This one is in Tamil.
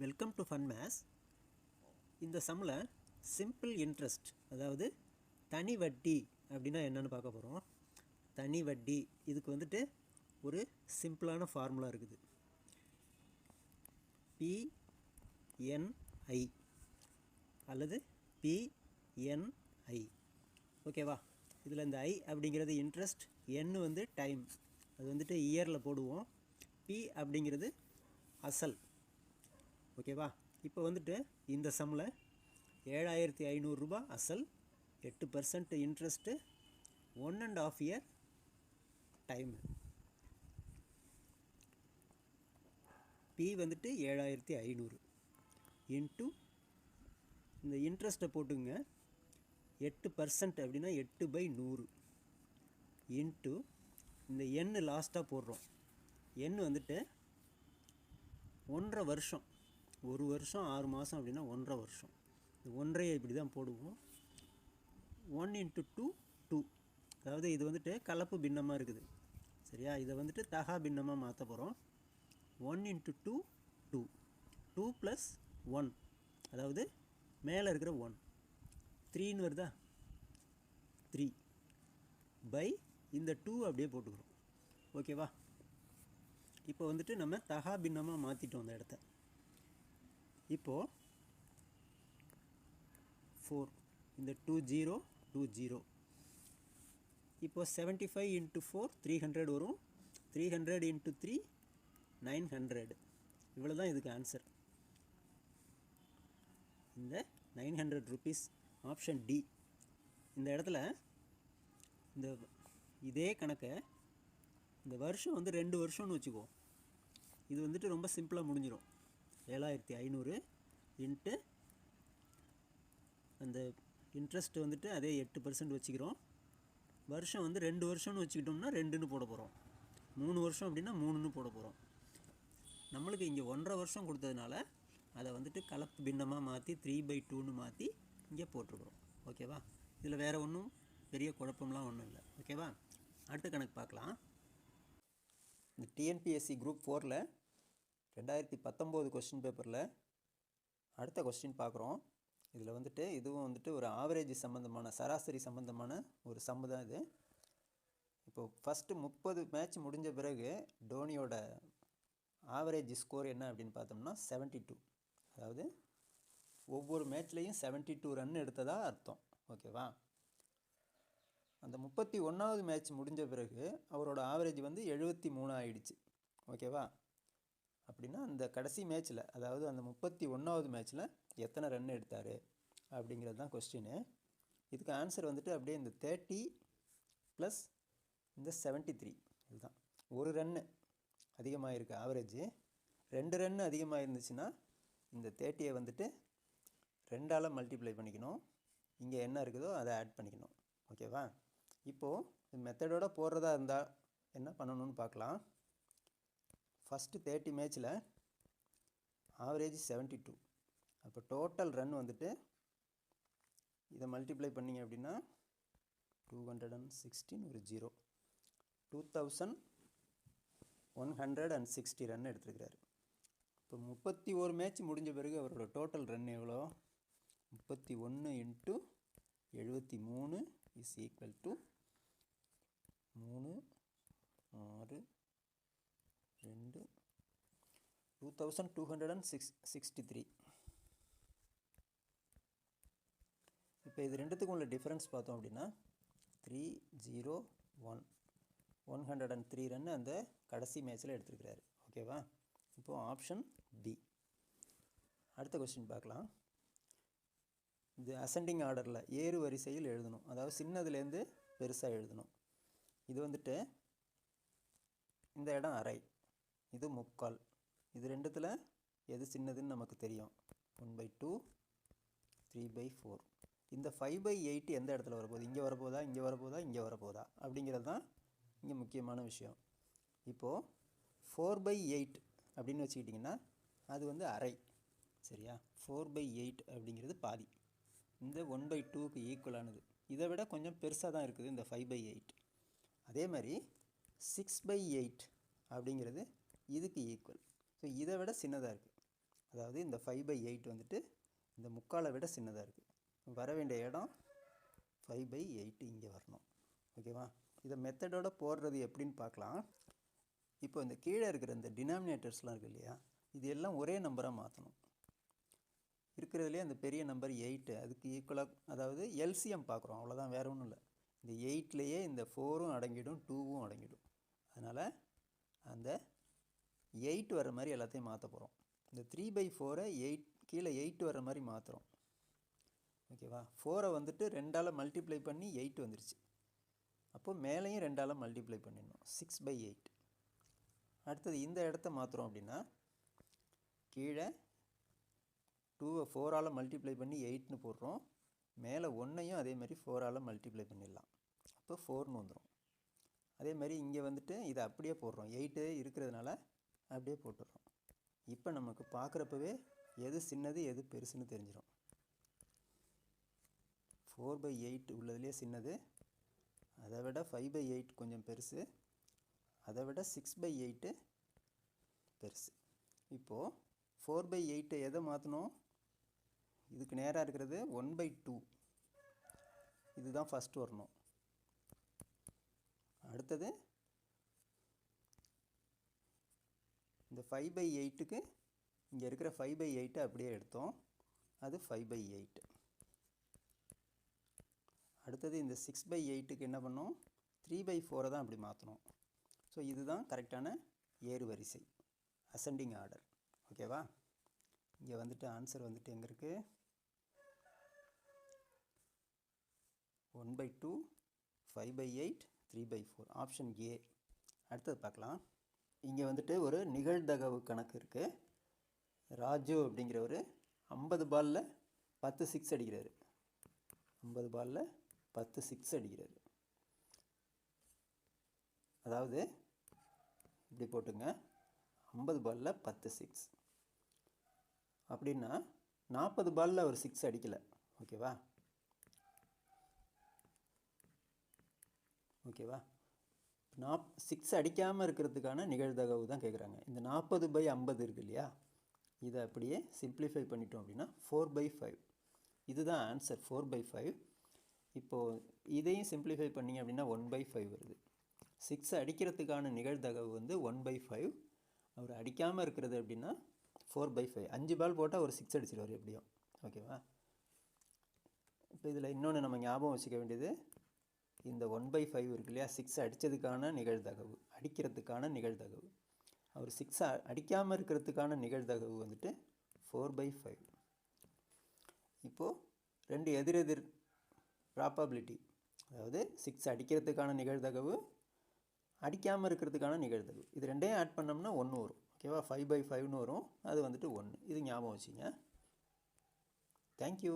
வெல்கம் டு ஃபன் மேஸ் இந்த சம்மில் சிம்பிள் இன்ட்ரெஸ்ட் அதாவது தனி வட்டி அப்படின்னா என்னென்னு பார்க்க போகிறோம் தனி வட்டி இதுக்கு வந்துட்டு ஒரு சிம்பிளான ஃபார்முலா இருக்குது. பிஎன்ஐ அல்லது பிஎன்ஐ ஓகேவா இதில் இந்த ஐ அப்படிங்கிறது இன்ட்ரெஸ்ட் என் வந்து டைம் அது வந்துட்டு இயரில் போடுவோம். பி அப்படிங்கிறது அசல். ஓகேவா? இப்போ வந்துட்டு இந்த சம்மில் ஏழாயிரத்தி ஐநூறுரூபா அசல் எட்டு percent interest one and half year time B வந்துட்டு ஏழாயிரத்தி ஐநூறு. இன்ட்டு இந்த இன்ட்ரெஸ்ட்டை போட்டுங்க எட்டு பர்சன்ட் அப்படின்னா எட்டு பை நூறு. இன்ட்டு இந்த எண்ணு லாஸ்ட்டாக போடுறோம். எண் வந்துட்டு ஒன்றரை வருஷம். ஒரு வருஷம் ஆறு மாதம் அப்படின்னா ஒன்றரை வருஷம். இந்த ஒன்றையை இப்படி தான் போடுவோம். ஒன் இன்ட்டு டூ டூ அதாவது இது வந்துட்டு கலப்பு பின்னமாக இருக்குது. சரியா? இதை வந்துட்டு தகா பின்னமாக மாற்ற போகிறோம் one into two two two plus one அதாவது மேலே இருக்கிற ஒன் த்ரீன்னு வருதா? த்ரீ பை இந்த டூ அப்படியே போட்டுக்கிறோம். ஓகேவா இப்போ வந்துட்டு நம்ம தகா பின்னமாக மாற்றிட்டோம் அந்த இடத்த. இப்போது ஃபோர் இந்த டூ ஜீரோ டூ ஜீரோ இப்போது seventy five into four three hundred வரும். Three hundred into three nine hundred இவ்வளோ தான் இதுக்கு ஆன்சர் இந்த nine hundred rupees option D இந்த இடத்துல இந்த இதே கணக்கை இந்த வருஷம் வந்து ரெண்டு வருஷம்னு வச்சுக்கோ. இது வந்துட்டு ரொம்ப சிம்பிளாக முடிஞ்சிடும் ஏழாயிரத்தி ஐநூறு இன்ட்டு அந்த இன்ட்ரெஸ்ட் வந்துட்டு அதே எட்டு பர்சன்ட் வச்சுக்கிறோம். வருஷம் வந்து ரெண்டு வருஷம்னு வச்சுக்கிட்டோம்னா ரெண்டுன்னு போட போகிறோம் மூணு வருஷம் அப்படின்னா மூணுன்னு போட போகிறோம் நம்மளுக்கு இங்கே ஒன்றரை வருஷம் கொடுத்ததுனால அதை வந்துட்டு கலப்பு பின்னமாக மாற்றி த்ரீ பை டூன்னு மாற்றி இங்கே போட்டிருக்கிறோம். ஓகேவா? இதில் வேறு ஒன்றும் பெரிய குழப்பம்லாம் ஒன்றும் இல்லை. ஓகேவா? அடுத்த கணக்கு பார்க்கலாம். இந்த டிஎன்பிஎஸ்சி குரூப் ஃபோரில் ரெண்டாயிரத்தி பத்தொம்போது கொஸ்டின் பேப்பரில் அடுத்த கொஸ்டின் பார்க்குறோம். இதில் வந்துட்டு இதுவும் வந்துட்டு ஒரு ஆவரேஜ் சம்மந்தமான சராசரி சம்மந்தமான ஒரு சம்மு தான் இது. இப்போது ஃபஸ்ட்டு முப்பது மேட்ச் முடிஞ்ச பிறகு டோனியோட ஆவரேஜ் ஸ்கோர் என்ன அப்படின்னு பார்த்தோம்னா செவன்ட்டி டூ அதாவது ஒவ்வொரு மேட்ச்லேயும் செவன்ட்டி டூ ரன் எடுத்ததா அர்த்தம். ஓகேவா? அந்த முப்பத்தி ஒன்றாவது மேட்ச் முடிஞ்ச பிறகு அவரோட ஆவரேஜ் வந்து எழுபத்தி மூணு ஆயிடுச்சு. ஓகேவா? அப்படின்னா அந்த கடைசி மேட்ச்சில் அதாவது அந்த முப்பத்தி ஒன்றாவது மேட்ச்சில் எத்தனை ரன் எடுத்தார் அப்படிங்கிறது தான் கொஸ்டின் இதுக்கு ஆன்சர் வந்துட்டு அப்படியே இந்த தேர்ட்டி ப்ளஸ் இந்த செவன்ட்டி த்ரீ இதுதான். ஒரு ரன்னு அதிகமாக இருக்குது ஆவரேஜ் ரெண்டு ரன்னு அதிகமாக இருந்துச்சுன்னா இந்த தேர்ட்டியை வந்துட்டு ரெண்டால் மல்டிப்ளை பண்ணிக்கணும். இங்கே என்ன இருக்குதோ அதை ஆட் பண்ணிக்கணும். ஓகேவா இப்போது மெத்தடோட போடுறதா இருந்தால் என்ன பண்ணணும்னு பார்க்கலாம். ஃபஸ்ட்டு தேர்ட்டி மேட்ச்சில் ஆவரேஜ் செவன்ட்டி டூ அப்போ டோட்டல் ரன் வந்துட்டு இதை மல்டிப்ளை பண்ணிங்க அப்படின்னா டூ ஹண்ட்ரட் அண்ட் சிக்ஸ்டீன் ஒரு zero two thousand one hundred and sixty run எடுத்துருக்கிறாரு. இப்போ முப்பத்தி ஒரு மேட்ச் முடிஞ்ச பிறகு அவரோட டோட்டல் ரன் எவ்வளோ? முப்பத்தி ஒன்று இன்ட்டு எழுபத்தி மூணு இஸ் ஈக்குவல் டு மூணு ஆறு ரெண்டு. Two thousand two hundred and six sixty three இப்போ இது ரெண்டுத்துக்கும் உள்ள டிஃப்ரென்ஸ் பார்த்தோம் அப்படின்னா three zero one one hundred and three run அந்த கடைசி மேட்ச்சில் எடுத்துருக்கிறாரு. ஓகேவா இப்போது ஆப்ஷன் பி அடுத்த கொஸ்டின் பார்க்கலாம். இது அசெண்டிங் ஆர்டரில் ஏறு வரிசையில் எழுதணும். அதாவது சின்னதுலேருந்து பெருசாக எழுதணும். இது வந்துட்டு இந்த இடம் அரை. இது முக்கால். இது ரெண்டுத்தில் எது சின்னதுன்னு நமக்கு தெரியும். One by two three by four. இந்த ஃபைவ் பை எயிட் எந்த இடத்துல வரப்போகுது? இங்கே வரப்போதா இங்கே வரப்போதா இங்கே வரப்போதா அப்படிங்கிறது தான் இங்கே முக்கியமான விஷயம். இப்போது ஃபோர் பை எயிட் அப்படின்னு வச்சுக்கிட்டிங்கன்னா அது வந்து அரை. சரியா? ஃபோர் பை எயிட் அப்படிங்கிறது பாதி. இந்த ஒன் பை டூக்கு ஈக்குவலானது இதை விட கொஞ்சம் பெருசாக தான் இருக்குது இந்த ஃபைவ் பை எயிட். அதே மாதிரி சிக்ஸ் பை எயிட் அப்படிங்கிறது இதுக்கு ஈக்குவல் ஸோ இதை விட சின்னதாக இருக்குது அதாவது இந்த ஃபைவ் பை எயிட் வந்துட்டு இந்த முக்காலை விட சின்னதாக இருக்குது வர வேண்டிய இடம் ஃபைவ் பை எயிட்டு இங்கே வரணும். ஓகேவா இதை மெத்தடோட போடுறது எப்படின்னு பார்க்கலாம். இப்போ இந்த கீழே இருக்கிற இந்த டினாமினேட்டர்ஸ்லாம் இருக்குது இல்லையா? இது எல்லாம் ஒரே நம்பராக மாற்றணும் இருக்கிறதுலே அந்த பெரிய நம்பர் எயிட்டு அதுக்கு ஈக்குவலாக அதாவது எல்சிஎம் பார்க்குறோம். அவ்வளோதான் வேறு ஒன்றும் இல்லை. இந்த எயிட்லேயே இந்த ஃபோரும் அடங்கிடும் டூவும் அடங்கிடும். அதனால் அந்த எயிட் வர மாதிரி எல்லாத்தையும் மாற்ற போகிறோம் இந்த த்ரீ பை ஃபோரை எயிட் கீழே எயிட் வர மாதிரி மாற்றுறோம் ஓகேவா? ஃபோரை வந்துட்டு ரெண்டால் மல்டிப்ளை பண்ணி எயிட் வந்துருச்சு. அப்போது மேலேயும் ரெண்டால் மல்டிப்ளை பண்ணிடணும். சிக்ஸ் பை எயிட் அடுத்தது இந்த இடத்த மாற்றுறோம் அப்படின்னா கீழே டூவை ஃபோரால் மல்டிப்ளை பண்ணி எயிட்னு போடுறோம். மேலே ஒன்றையும் அதே மாதிரி ஃபோரால் மல்டிப்ளை பண்ணிடலாம். அப்போ ஃபோர்னு வந்துடும் அதே மாதிரி இங்கே வந்துட்டு இதை அப்படியே போடுறோம். எயிட்டு இருக்கிறதுனால அப்படியே போட்டுடுறோம் இப்போ நமக்கு பார்க்குறப்பவே எது சின்னது எது பெருசுன்னு தெரிஞ்சிடும் ஃபோர் பை எயிட் உள்ளதுலேயே சின்னது. அதை விட ஃபைவ் பை எயிட் கொஞ்சம் பெருசு. அதை விட சிக்ஸ் பை எயிட்டு பெருசு. இப்போது ஃபோர் பை எயிட்டை எதை மாற்றணும் இதுக்கு நேராக இருக்கிறது ஒன் பை டூ இதுதான் ஃபஸ்ட் வரணும். அடுத்தது இந்த ஃபைவ் பை எயிட்டுக்கு இங்கே இருக்கிற ஃபைவ் பை எயிட்டை அப்படியே எடுத்தோம். அது ஃபைவ் பை எயிட் அடுத்தது இந்த சிக்ஸ் பை எயிட்டுக்கு என்ன பண்ணோம்? த்ரீ பை ஃபோரை தான் அப்படி மாற்றணும் ஸோ இதுதான் கரெக்டான ஏறு வரிசை அசெண்டிங் ஆர்டர் ஓகேவா இங்கே வந்துட்டு ஆன்சர் வந்துட்டு எங்கே இருக்குது one by two five by eight three by four option A அடுத்தது பார்க்கலாம். இங்கே வந்துட்டு ஒரு நிகழ்தகவு கணக்கு இருக்குது ராஜு அப்படிங்கிறவர் ஐம்பது பாலில் பத்து சிக்ஸ் அடிக்கிறாரு. ஐம்பது பாலில் பத்து சிக்ஸ் அடிக்கிறாரு. அதாவது இப்படி போட்டுங்க. ஐம்பது பாலில் பத்து சிக்ஸ் அப்படின்னா நாற்பது பாலில் அவர் சிக்ஸ் அடிக்கலை. ஓகேவா ஓகேவா நாப் சிக்ஸ் அடிக்காமல் இருக்கிறதுக்கான நிகழ்தகவு தான் கேட்குறாங்க இந்த நாற்பது பை ஐம்பது இருக்கு இல்லையா? இதை அப்படியே சிம்பிளிஃபை பண்ணிட்டோம் அப்படின்னா ஃபோர் பை ஃபைவ் இதுதான் ஆன்சர் ஃபோர் பை ஃபைவ் இப்போது இதையும் சிம்பிளிஃபை பண்ணிங்க அப்படின்னா ஒன் பை ஃபைவ் வருது. சிக்ஸ் அடிக்கிறதுக்கான நிகழ்தகவு வந்து ஒன் பை ஃபைவ் அவர் அடிக்காமல் இருக்கிறது அப்படின்னா ஃபோர் பை ஃபைவ் அஞ்சு பால் போட்டால் ஒரு சிக்ஸ் அடிச்சிடுவார் எப்படியும். ஓகேவா இப்போ இதில் இன்னொன்று நம்ம ஞாபகம் வச்சுக்க வேண்டியது இந்த ஒன் பை ஃபைவ் இருக்கு இல்லையா? சிக்ஸ் அடித்ததுக்கான நிகழ்தகவு அடிக்கிறதுக்கான நிகழ்தகவு. அவர் சிக்ஸ் அடிக்காமல் இருக்கிறதுக்கான நிகழ்தகவு வந்துட்டு ஃபோர் பை ஃபைவ் இப்போது ரெண்டு எதிரெதிர் ப்ராபபிலிட்டி அதாவது சிக்ஸ் அடிக்கிறதுக்கான நிகழ்தகவு அடிக்காமல் இருக்கிறதுக்கான நிகழ்தகவு. இது ரெண்டையும் ஆட் பண்ணோம்னா ஒன்று வரும். ஓகேவா ஃபைவ் பை ஃபைவ்னு வரும். அது வந்துட்டு ஒன்று இது ஞாபகம் வச்சுங்க. தேங்க்யூ